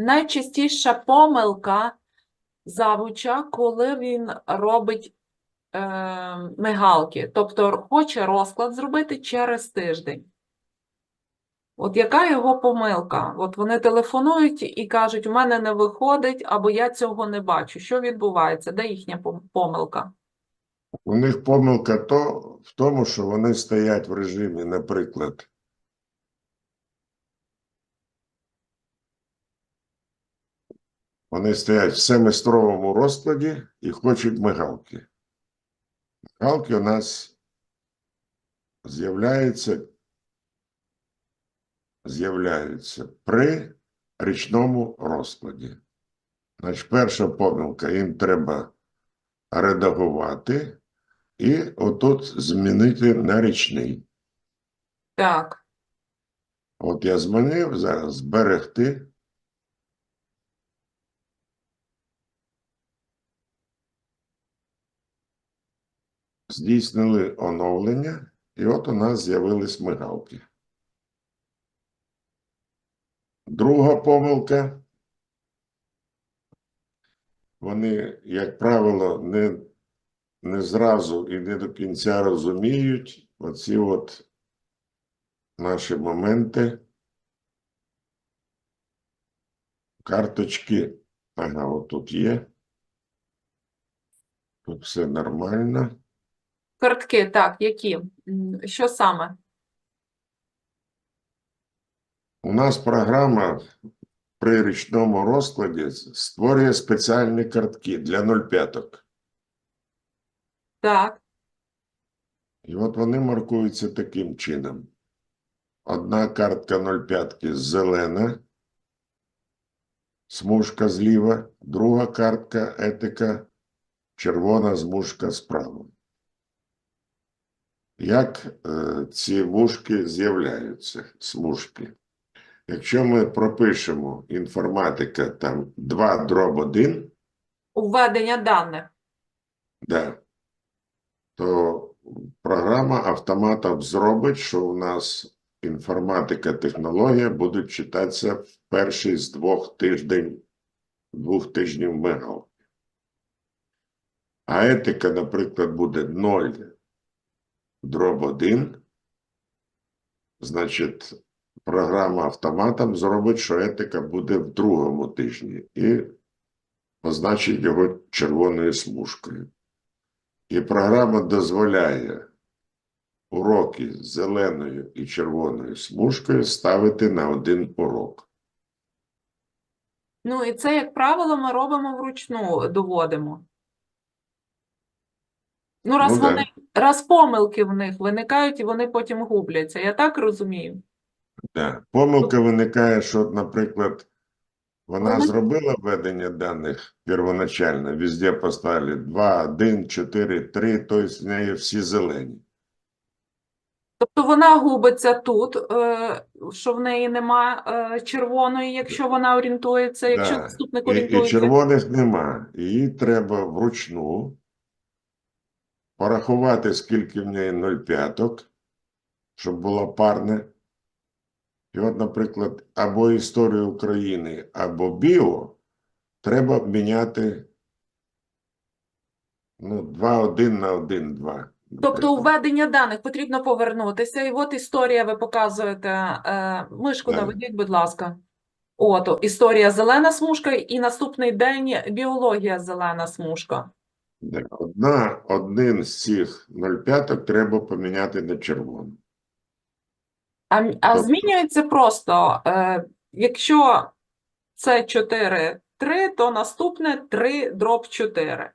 найчастіша помилка завуча, коли він робить е, мигалки, тобто хоче розклад зробити через тиждень. От яка його помилка? От вони телефонують і кажуть, у мене не виходить, або я цього не бачу. Що відбувається? Де їхня помилка? У них помилка то в тому, що вони стоять в режимі, наприклад, вони стоять в семестровому розкладі і хочуть мигалки. Мигалки у нас з'являються, з'являються при річному розкладі. Значить, перша помилка, їм треба редагувати і отут змінити на річний. Так, От я змінив зараз зберегти. Здійснили оновлення, і от у нас з'явились мигалки. Друга помилка. Вони, як правило, не, не зразу і не до кінця розуміють оці от наші моменти. Карточки. Ага, от тут є. Тут все нормально. Картки, так, які? Що саме? У нас програма при річному розкладі створює спеціальні картки для 0,5. Так, І от вони маркуються таким чином. Одна картка 0,5 зелена, смужка зліва, друга картка етика, червона смужка справа. Як е, ці вушки з'являються, смужки? Якщо ми пропишемо інформатика там 2 дроб 1, введення даних. Да. То програма автоматом зробить, що у нас інформатика, технологія будуть читатися в перший з двох тиждень, двох тижнів мигал. А етика, наприклад, буде 0 дроб 1. Значить, програма автоматом зробить, що етика буде в другому тижні і позначить його червоною смужкою. І програма дозволяє уроки з зеленою і червоною смужкою ставити на один урок. Ну, і це, як правило, ми робимо вручну, доводимо. Ну, раз Ну, вони, раз помилки в них виникають, і вони потім губляться. Я так розумію? Да. Помилка виникає, що, наприклад, вона Мгм. зробила введення даних первоначально, везде поставили 2, 1, 4, 3, тобто в неї всі зелені. Тобто вона губиться тут, е, що в неї нема е, червоної, якщо вона орієнтується, якщо Да. заступник І, і червоних нема. Її треба вручну порахувати, скільки в неї 0,5, щоб було парне. І от, наприклад, або історію України, або біо треба обміняти ну, 2-1 на 1-2. Тобто введення даних потрібно повернутися. І от історія ви показуєте. Е, мишку Так. наведіть, будь ласка. От, історія зелена смужка, і наступний день біологія зелена смужка. Одна, один з цих 0,5 треба поміняти на червону. А, а Тобто- змінюється просто, е, якщо це 4, 3, то наступне 3 дроб 4.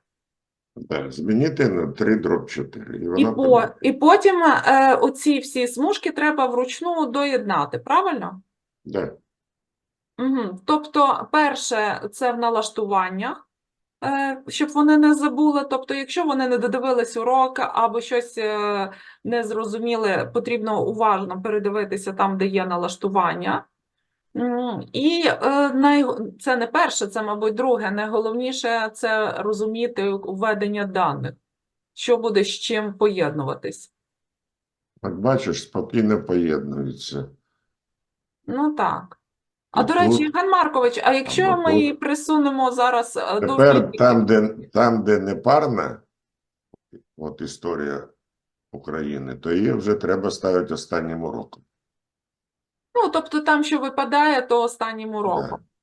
Да. Змінити на 3 дроб 4. І, І, по, і потім е, оці всі смужки треба вручну доєднати, правильно? Да. Угу. Тобто, перше, це в налаштуваннях, щоб вони не забули. Тобто, якщо вони не додивились урок або щось е, не зрозуміли, потрібно уважно передивитися там, де є налаштування. І е, най... це не перше, це, мабуть, друге. Найголовніше це розуміти введення даних, що буде з чим поєднуватись. От бачиш, спокійно поєднуються. Ну так. А до речі, Євген Маркович, а якщо ми її присунемо зараз е, до Тепер там, де, там, де не парна, от історія України, то її вже треба ставити останнім уроком. ну, тобто там, що випадає, то останнім уроком. Да.